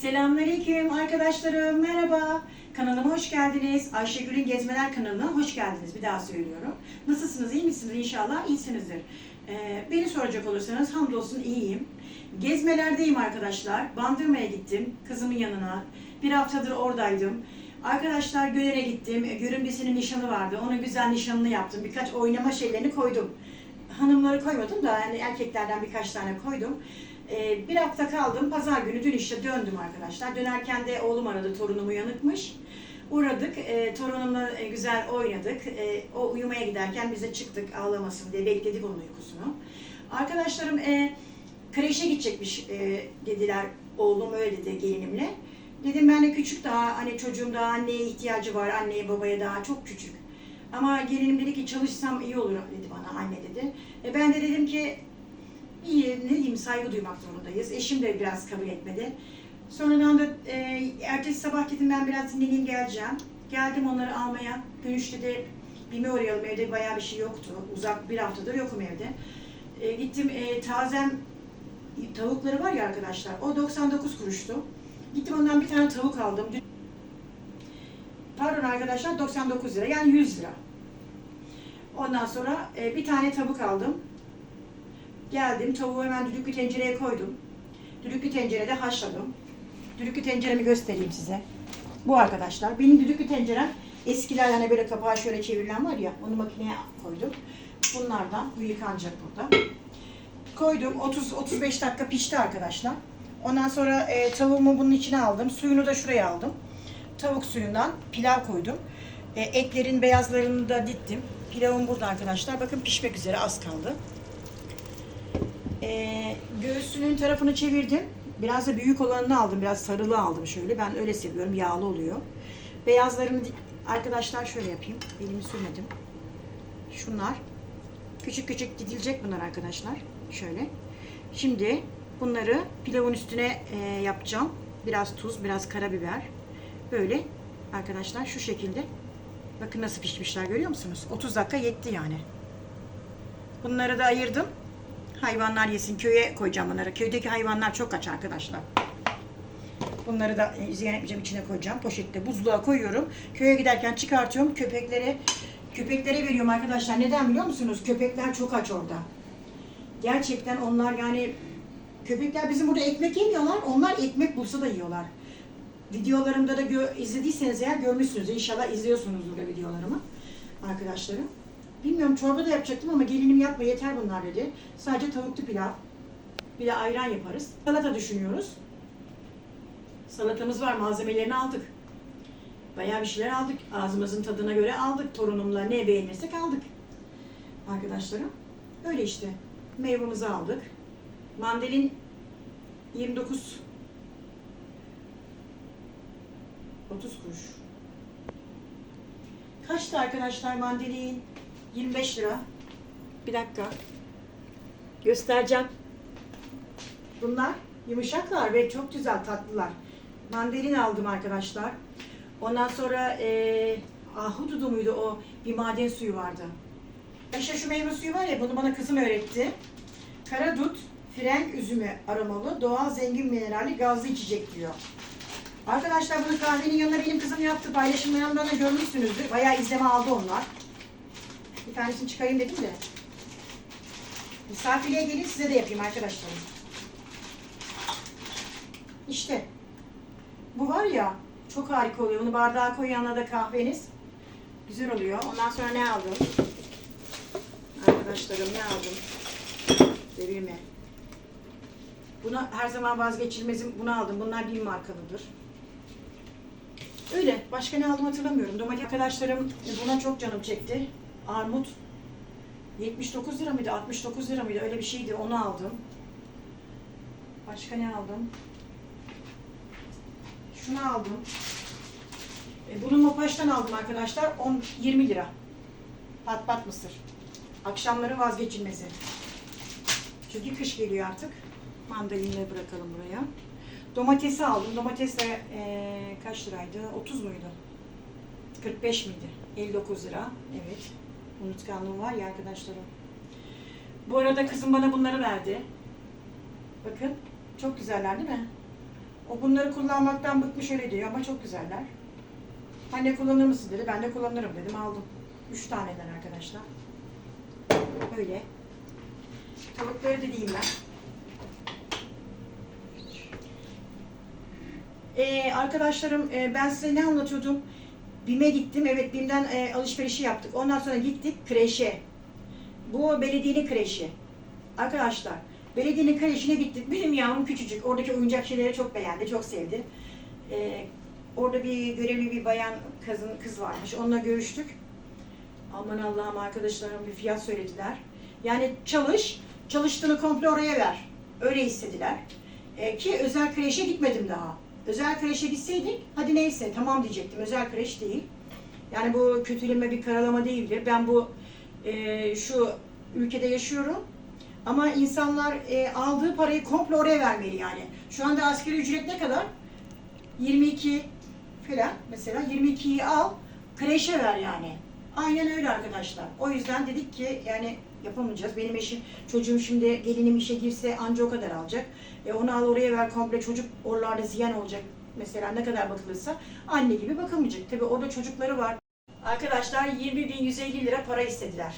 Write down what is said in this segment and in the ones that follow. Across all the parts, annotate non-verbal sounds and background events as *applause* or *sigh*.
Selamünaleyküm arkadaşlarım, merhaba. Kanalıma hoş geldiniz. Ayşegül'ün Gezmeler kanalına hoş geldiniz. Bir daha söylüyorum. Nasılsınız, iyi misiniz? İnşallah iyisinizdir. Ee, beni soracak olursanız hamdolsun iyiyim. Gezmelerdeyim arkadaşlar. Bandırma'ya gittim, kızımın yanına. Bir haftadır oradaydım. Arkadaşlar Gölen'e gittim. Görümcesinin nişanı vardı. Onun güzel nişanını yaptım. Birkaç oynama şeylerini koydum. Hanımları koymadım da yani erkeklerden birkaç tane koydum. Ee, bir hafta kaldım. Pazar günü dün işte döndüm arkadaşlar. Dönerken de oğlum aradı. Torunum uyanıkmış. Uğradık. E, torunumla e, güzel oynadık. E, o uyumaya giderken biz de çıktık ağlamasın diye bekledik onun uykusunu. Arkadaşlarım e, kreşe gidecekmiş e, dediler. Oğlum öyle dedi gelinimle. Dedim ben de küçük daha hani çocuğum daha anneye ihtiyacı var. Anneye babaya daha çok küçük. Ama gelinim dedi ki çalışsam iyi olur dedi bana anne dedi. E, ben de dedim ki iyi ne diyeyim saygı duymak zorundayız. Eşim de biraz kabul etmedi. Sonradan da e, ertesi sabah dedim ben biraz dinleneyim geleceğim. Geldim onları almaya. Dönüşte de BİM'e uğrayalım evde bayağı bir şey yoktu. Uzak bir haftadır yokum evde. E, gittim e, tazem tavukları var ya arkadaşlar o 99 kuruştu. Gittim ondan bir tane tavuk aldım. Pardon arkadaşlar 99 lira yani 100 lira. Ondan sonra e, bir tane tavuk aldım. Geldim tavuğu hemen düdüklü tencereye koydum. Düdüklü tencerede haşladım. Düdüklü tenceremi göstereyim size. Bu arkadaşlar. Benim düdüklü tencerem eskiler hani böyle kapağı şöyle çevirilen var ya onu makineye koydum. Bunlardan bu yıkanacak burada. Koydum 30-35 dakika pişti arkadaşlar. Ondan sonra e, tavuğumu bunun içine aldım. Suyunu da şuraya aldım. Tavuk suyundan pilav koydum. E, etlerin beyazlarını da dittim. Pilavım burada arkadaşlar. Bakın pişmek üzere az kaldı. E, göğsünün tarafını çevirdim. Biraz da büyük olanını aldım. Biraz sarılı aldım şöyle. Ben öyle seviyorum. Yağlı oluyor. Beyazlarını di- arkadaşlar şöyle yapayım. Elimi sürmedim. Şunlar. Küçük küçük didilecek bunlar arkadaşlar. Şöyle. Şimdi bunları pilavın üstüne e, yapacağım. Biraz tuz, biraz karabiber. Böyle arkadaşlar şu şekilde. Bakın nasıl pişmişler görüyor musunuz? 30 dakika yetti yani. Bunları da ayırdım. Hayvanlar yesin. Köye koyacağım bunları. Köydeki hayvanlar çok aç arkadaşlar. Bunları da e, ziyan etmeyeceğim içine koyacağım. Poşette buzluğa koyuyorum. Köye giderken çıkartıyorum. Köpeklere köpeklere veriyorum arkadaşlar. Neden biliyor musunuz? Köpekler çok aç orada. Gerçekten onlar yani köpekler bizim burada ekmek yemiyorlar. Onlar ekmek bulsa da yiyorlar. Videolarımda da izlediyseniz eğer görmüşsünüz. İnşallah izliyorsunuzdur da videolarımı arkadaşlarım. Bilmiyorum çorba da yapacaktım ama gelinim yapma yeter bunlar dedi. Sadece tavuklu pilav. Bir de ayran yaparız. Salata düşünüyoruz. Salatamız var malzemelerini aldık. Bayağı bir şeyler aldık. Ağzımızın tadına göre aldık. Torunumla ne beğenirsek aldık. Arkadaşlarım. Öyle işte. Meyvemizi aldık. Mandalin 29 30 kuruş. Kaçtı arkadaşlar mandalin? 25 lira. Bir dakika. Göstereceğim. Bunlar yumuşaklar ve çok güzel tatlılar. Mandalin aldım arkadaşlar. Ondan sonra eee ahududu muydu o bir maden suyu vardı. İşte şu meyve suyu var ya bunu bana kızım öğretti. Karadut, frenk üzümü aromalı, doğal zengin mineralli gazlı içecek diyor. Arkadaşlar bunu kahvenin yanına benim kızım yaptı. Paylaşımlarımdan da görmüşsünüzdür. Bayağı izleme aldı onlar. Tanesini çıkarayım dedim de. Misafirliğe gelin size de yapayım arkadaşlarım. İşte. Bu var ya çok harika oluyor. Bunu bardağa koy yanına da kahveniz. Güzel oluyor. Ondan sonra ne aldım? Arkadaşlarım ne aldım? Devirme. Bunu her zaman vazgeçilmezim. Bunu aldım. Bunlar bir markalıdır. Öyle. Başka ne aldım hatırlamıyorum. Domates arkadaşlarım buna çok canım çekti. Armut 79 lira mıydı? 69 lira mıydı? Öyle bir şeydi. Onu aldım. Başka ne aldım? Şunu aldım. E, bunu Mopaş'tan aldım arkadaşlar. 10 20 lira. Pat pat mısır. Akşamları vazgeçilmezi. Çünkü kış geliyor artık. Mandalinleri bırakalım buraya. Domatesi aldım. Domates de eee, kaç liraydı? 30 muydu? 45 miydi? 59 lira. Evet. Unutkanlığım var ya arkadaşlarım. Bu arada kızım bana bunları verdi. Bakın. Çok güzeller değil mi? O bunları kullanmaktan bıkmış öyle diyor ama çok güzeller. Anne kullanır mısın dedi. Ben de kullanırım dedim. Aldım. Üç taneden arkadaşlar. Böyle. Tavukları da diyeyim ben. Ee, arkadaşlarım e, ben size ne anlatıyordum? BİM'e gittim. Evet BİM'den e, alışverişi yaptık. Ondan sonra gittik kreşe. Bu belediyenin kreşi. Arkadaşlar belediyenin kreşine gittik. *laughs* Benim yavrum küçücük. Oradaki oyuncak şeyleri çok beğendi. Çok sevdi. Ee, orada bir görevli bir bayan kızın kız varmış. Onunla görüştük. Aman Allah'ım arkadaşlarım bir fiyat söylediler. Yani çalış, çalıştığını komple oraya ver. Öyle istediler. Ee, ki özel kreşe gitmedim daha. Özel kreşe gitseydik, hadi neyse tamam diyecektim. Özel kreş değil. Yani bu kötüleme bir karalama değildir. Ben bu e, şu ülkede yaşıyorum. Ama insanlar e, aldığı parayı komple oraya vermeli yani. Şu anda asgari ücret ne kadar? 22 falan mesela 22'yi al, kreşe ver yani. Aynen öyle arkadaşlar. O yüzden dedik ki yani yapamayacağız. Benim eşim, çocuğum şimdi gelinim işe girse anca o kadar alacak. E onu al oraya ver komple çocuk oralarda ziyan olacak. Mesela ne kadar bakılırsa anne gibi bakamayacak. Tabii orada çocukları var. Arkadaşlar 20.150 lira para istediler.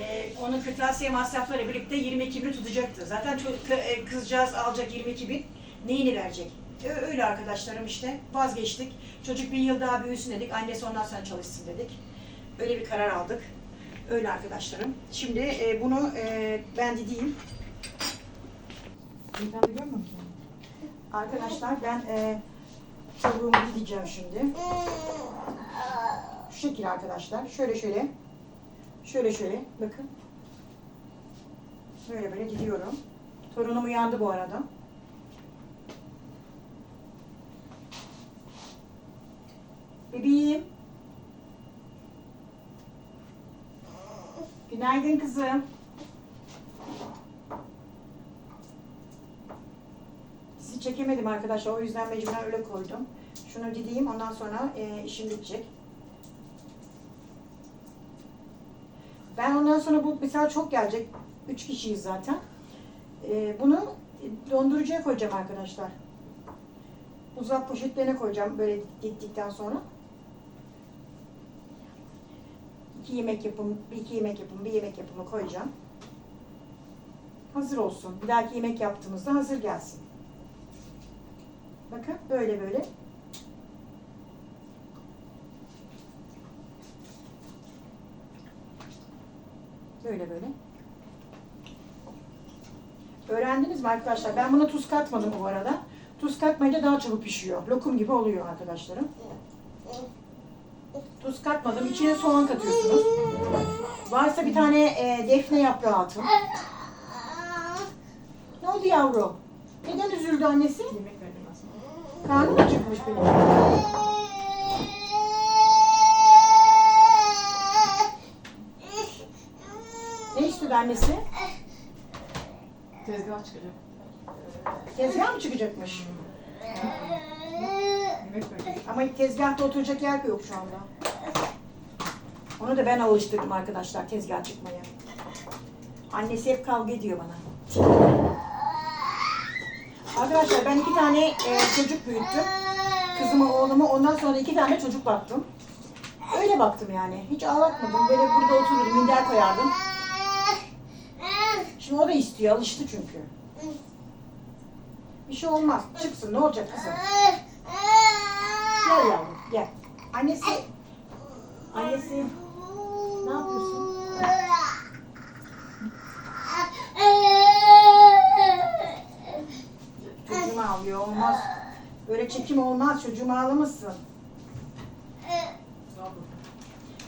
Ee, onun kırtasiye masrafları birlikte 22 bin tutacaktı. Zaten e, kızcağız alacak 22 bin. Neyini verecek? Ö- Öyle arkadaşlarım işte. Vazgeçtik. Çocuk bir yıl daha büyüsün dedik. Annesi ondan sonra çalışsın dedik. Öyle bir karar aldık. Öyle arkadaşlarım. Şimdi e, bunu e, ben musun ki? Arkadaşlar ben e, tavuğumu gideceğim şimdi. Şu şekil arkadaşlar. Şöyle şöyle. Şöyle şöyle. Bakın. Böyle böyle gidiyorum. Torunum uyandı bu arada. Bebeğim. Günaydın kızım. Sizi çekemedim arkadaşlar. O yüzden mecburen öyle koydum. Şunu dideyim. Ondan sonra e, işim bitecek. Ben ondan sonra bu mesela çok gelecek. Üç kişiyiz zaten. E, bunu dondurucuya koyacağım arkadaşlar. Buzdolap poşetlerine koyacağım böyle gittikten sonra. İki yemek yapım, bir iki yemek yapımı, bir yemek yapımı koyacağım. Hazır olsun. Bir dahaki yemek yaptığımızda hazır gelsin. Bakın böyle böyle. Böyle böyle. Öğrendiniz mi arkadaşlar? Ben buna tuz katmadım bu arada. Tuz katmayınca daha çabuk pişiyor. Lokum gibi oluyor arkadaşlarım. Tuz katmadım. İçine soğan katıyorsunuz. Varsa bir tane e, defne yaprağı atın. Ne oldu yavrum? Neden üzüldü annesi? Yemek verdim aslında. Karnım acıkmış benim. Ne istedi annesi? Tezgah çıkacak. Tezgah mı çıkacakmış? Yemek verdim. Ama tezgahta oturacak yer yok şu anda. Onu da ben alıştırdım arkadaşlar tezgah çıkmaya. Annesi hep kavga ediyor bana. Arkadaşlar ben iki tane e, çocuk büyüttüm. Kızımı, oğlumu. Ondan sonra iki tane çocuk baktım. Öyle baktım yani. Hiç ağlatmadım. Böyle burada otururdum, minder koyardım. Şimdi o da istiyor. Alıştı çünkü. Bir şey olmaz. Çıksın. Ne olacak kızım? Gel yavrum. Gel. Annesi. Annesi. Ne yapıyorsun? Çocuğum ağlıyor. Olmaz. Böyle çekim olmaz. Çocuğum ağlamasın.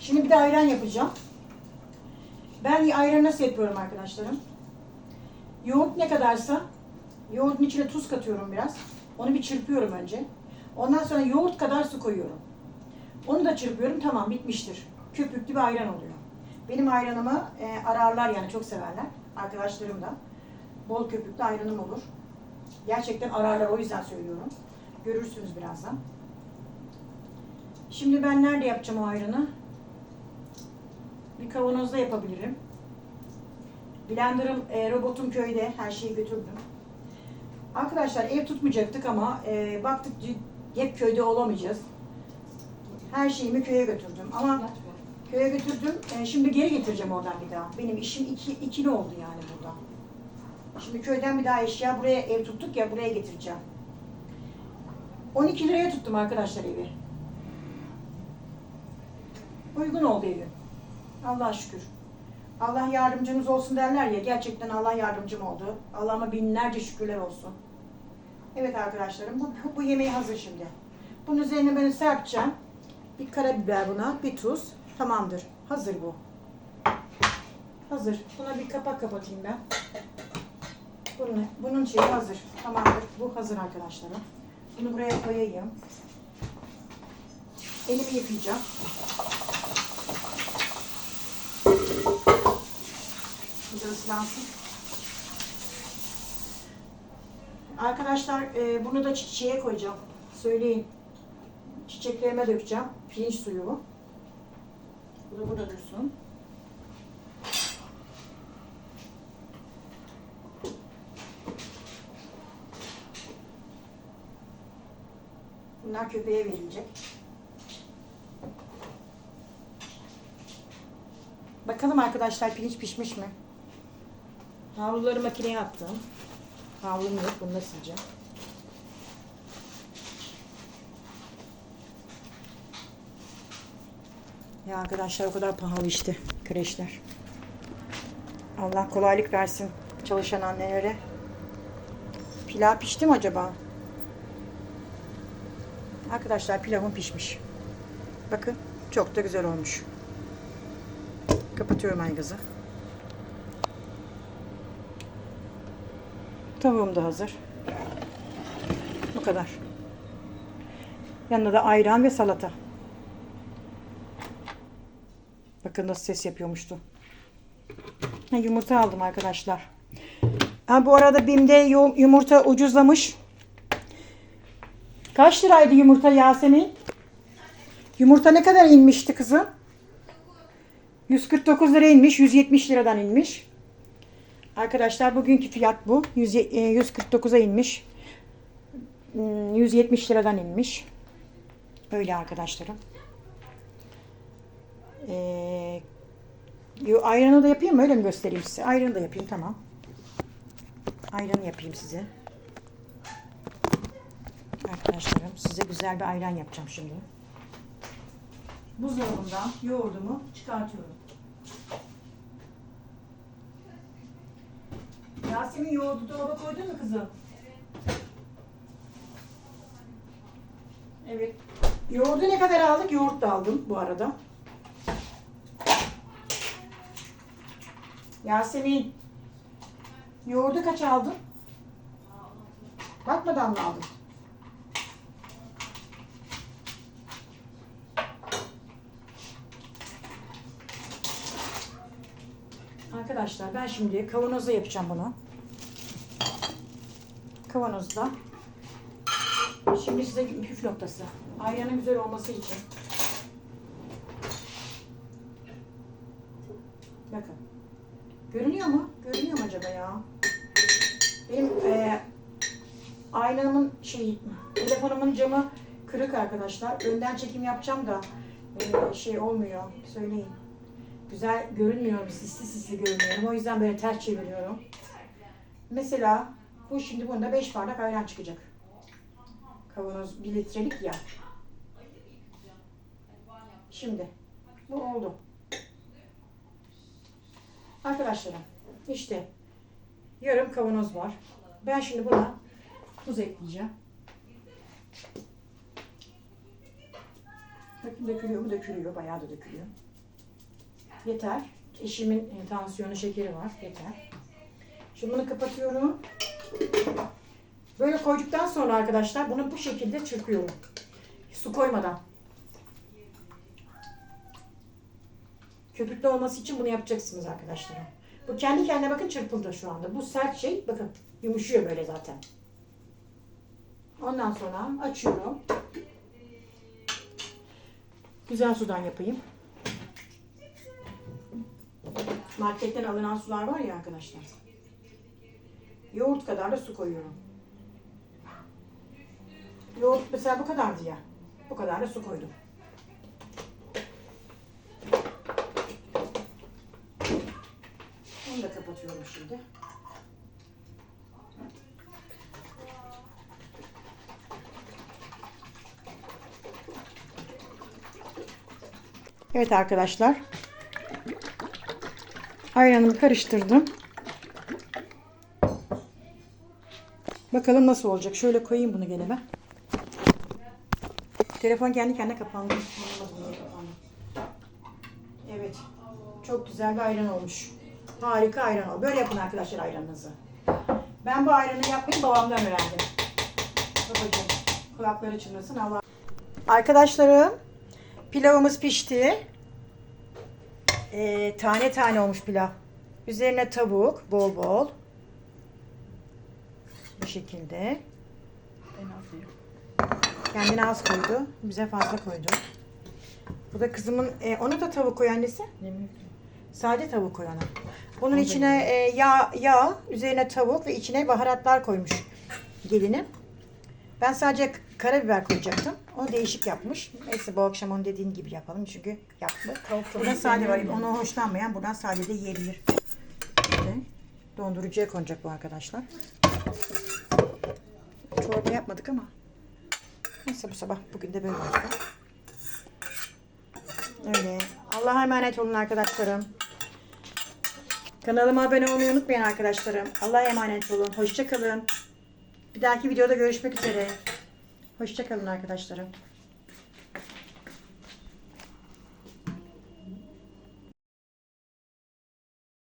Şimdi bir de ayran yapacağım. Ben ayran nasıl yapıyorum arkadaşlarım? Yoğurt ne kadarsa yoğurdun içine tuz katıyorum biraz. Onu bir çırpıyorum önce. Ondan sonra yoğurt kadar su koyuyorum. Onu da çırpıyorum. Tamam bitmiştir. Köpüklü bir ayran oluyor. Benim ayranımı e, ararlar yani çok severler. Arkadaşlarım da. Bol köpüklü ayranım olur. Gerçekten ararlar o yüzden söylüyorum. Görürsünüz birazdan. Şimdi ben nerede yapacağım o ayranı? Bir kavanozda yapabilirim. Blender'ım, e, robotum köyde. Her şeyi götürdüm. Arkadaşlar ev tutmayacaktık ama e, baktık hep köyde olamayacağız. Her şeyimi köye götürdüm ama köye götürdüm. E, şimdi geri getireceğim oradan bir daha. Benim işim iki, ikili oldu yani burada. Şimdi köyden bir daha eşya buraya ev tuttuk ya buraya getireceğim. 12 liraya tuttum arkadaşlar evi. Uygun oldu evim. Allah'a şükür. Allah yardımcımız olsun derler ya. Gerçekten Allah yardımcım oldu. Allah'ıma binlerce şükürler olsun. Evet arkadaşlarım bu, bu yemeği hazır şimdi. Bunun üzerine böyle serpeceğim. Bir karabiber buna, bir tuz. Tamamdır. Hazır bu. Hazır. Buna bir kapak kapatayım ben. Bunun, bunun şeyi hazır. Tamamdır. Bu hazır arkadaşlarım. Bunu buraya koyayım. Elimi yıkayacağım. Bu da ıslansın. Arkadaşlar e, bunu da çiçeğe koyacağım. Söyleyin. Çiçeklerime dökeceğim. Pirinç suyu bu. Bu da burada dursun. Bunlar köpeğe verilecek. Bakalım arkadaşlar pirinç pişmiş mi? Havluları makineye attım. Havlum yok, bunu sileceğim. Ya arkadaşlar o kadar pahalı işte kreşler. Allah kolaylık versin çalışan annelere. Pilav pişti mi acaba? Arkadaşlar pilavım pişmiş. Bakın çok da güzel olmuş. Kapatıyorum aygazı. Tavuğum da hazır. Bu kadar. Yanında da ayran ve salata. Bakın nasıl ses yapıyormuştu. Ha, yumurta aldım arkadaşlar. Ha, bu arada BİM'de yu- yumurta ucuzlamış. Kaç liraydı yumurta Yasemin? Yumurta ne kadar inmişti kızım? 149 lira inmiş, 170 liradan inmiş. Arkadaşlar bugünkü fiyat bu. 100 e, 149'a inmiş. Hmm, 170 liradan inmiş. Öyle arkadaşlarım. Ee, ayranı da yapayım? Öyle mi göstereyim size? Ayranı da yapayım tamam. Ayranı yapayım size. Arkadaşlarım size güzel bir ayran yapacağım şimdi. Buzdolabından yoğurdumu çıkartıyorum. Yasemin yoğurdu dolaba koydun mu kızım? Evet. Yoğurdu ne kadar aldık? Yoğurt da aldım bu arada. Yasemin. Yoğurdu kaç aldın? Bakmadan mı aldın? Arkadaşlar ben şimdi kavanozda yapacağım bunu. Kavanozda. Şimdi size püf noktası. Ayranın güzel olması için. Bakın. Görünüyor mu? Görünüyor mu acaba ya? Benim e, aynamın şey, telefonumun camı kırık arkadaşlar. Önden çekim yapacağım da e, şey olmuyor. Söyleyin. Güzel görünmüyorum. Sisli sisli görünüyorum. O yüzden böyle ters çeviriyorum. Mesela bu şimdi bunda 5 bardak ayran çıkacak. Kavanoz 1 litrelik ya. Şimdi bu oldu. Arkadaşlarım işte yarım kavanoz var. Ben şimdi buna tuz ekleyeceğim. Bakın dökülüyor mu? Dökülüyor. Bayağı da dökülüyor. Yeter. Eşimin e, tansiyonu şekeri var. Yeter. Şimdi bunu kapatıyorum. Böyle koyduktan sonra arkadaşlar bunu bu şekilde çırpıyorum. Su koymadan. Köpüklü olması için bunu yapacaksınız arkadaşlar. Bu kendi kendine bakın çırpıldı şu anda. Bu sert şey bakın yumuşuyor böyle zaten. Ondan sonra açıyorum. Güzel sudan yapayım. Marketten alınan sular var ya arkadaşlar. Yoğurt kadar da su koyuyorum. Yoğurt mesela bu kadardı ya. Bu kadar da su koydum. Bunu da kapatıyorum şimdi. Evet arkadaşlar. Ayranımı karıştırdım. Bakalım nasıl olacak. Şöyle koyayım bunu gene ben. Telefon kendi kendine kapandı. Evet. Çok güzel bir ayran olmuş. Harika ayran oldu. Böyle yapın arkadaşlar ayranınızı. Ben bu ayranı yapmayı babamdan öğrendim. Babacığım kulakları çınlasın Allah. Arkadaşlarım pilavımız pişti. Ee, tane tane olmuş pilav. Üzerine tavuk bol bol. Bu şekilde. Kendine az koydu. Bize fazla koydu. Bu da kızımın, e, ona da tavuk koy annesi. Yemek. Sade tavuk ona. Bunun Onu içine e, yağ, yağ, üzerine tavuk ve içine baharatlar koymuş gelinim. Ben sadece karabiber koyacaktım. O değişik yapmış. Neyse bu akşam onun dediğin gibi yapalım çünkü yaptı. Tavuk Burada tabii sade var. Ona hoşlanmayan buradan sade de yiyebilir. Böyle. Dondurucuya konacak bu arkadaşlar. Çorba yapmadık ama. Neyse bu sabah bugün de böyle olsun. Öyle. Allah'a emanet olun arkadaşlarım. Kanalıma abone olmayı unutmayın arkadaşlarım. Allah'a emanet olun. Hoşça kalın. Bir dahaki videoda görüşmek üzere. Hoşça kalın arkadaşlarım.